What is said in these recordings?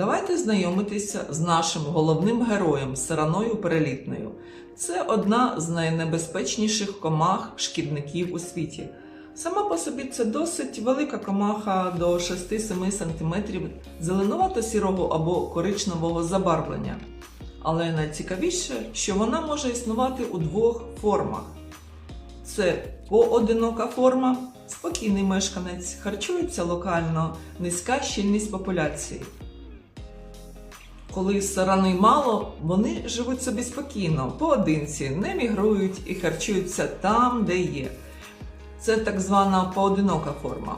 давайте знайомитися з нашим головним героєм сараною перелітною. Це одна з найнебезпечніших комах шкідників у світі. Сама по собі це досить велика комаха до 6-7 см зеленувато-сірого або коричневого забарвлення. Але найцікавіше, що вона може існувати у двох формах. Це поодинока форма, спокійний мешканець, харчується локально, низька щільність популяції. Коли сарани мало, вони живуть собі спокійно, поодинці, не мігрують і харчуються там, де є. Це так звана поодинока форма.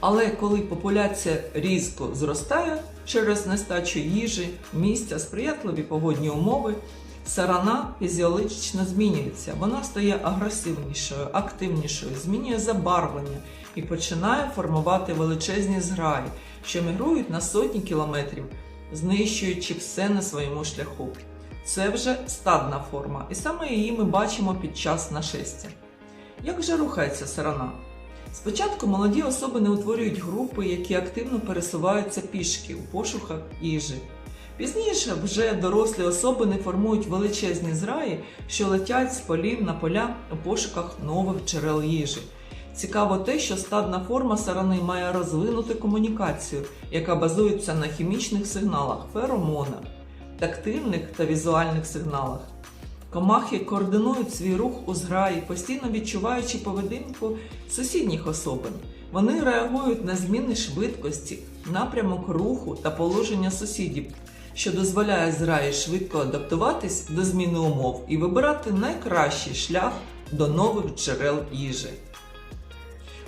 Але коли популяція різко зростає через нестачу їжі, місця, сприятливі погодні умови, сарана фізіологічно змінюється. Вона стає агресивнішою, активнішою, змінює забарвлення і починає формувати величезні зграї, що мігрують на сотні кілометрів, знищуючи все на своєму шляху. Це вже стадна форма, і саме її ми бачимо під час нашестя. Як же рухається сарана? Спочатку молоді особи не утворюють групи, які активно пересуваються пішки у пошуках їжі. Пізніше вже дорослі особи не формують величезні зраї, що летять з полів на поля у пошуках нових джерел їжі. Цікаво те, що стадна форма сарани має розвинуту комунікацію, яка базується на хімічних сигналах, феромонах, тактильних та візуальних сигналах. Комахи координують свій рух у зграї, постійно відчуваючи поведінку сусідніх особин. Вони реагують на зміни швидкості, напрямок руху та положення сусідів, що дозволяє зграї швидко адаптуватись до зміни умов і вибирати найкращий шлях до нових джерел їжі.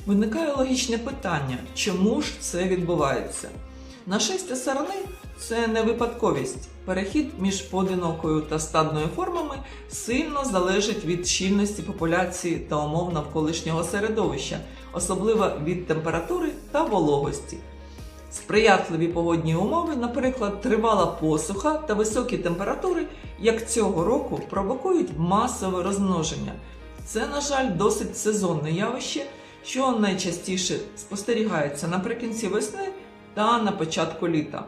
Виникає логічне питання, чому ж це відбувається? Нашестя сарани це не випадковість. Перехід між поодинокою та стадною формами сильно залежить від щільності популяції та умов навколишнього середовища, особливо від температури та вологості. Сприятливі погодні умови, наприклад, тривала посуха та високі температури, як цього року, провокують масове розмноження. Це, на жаль, досить сезонне явище, що найчастіше спостерігається наприкінці весни та на початку літа.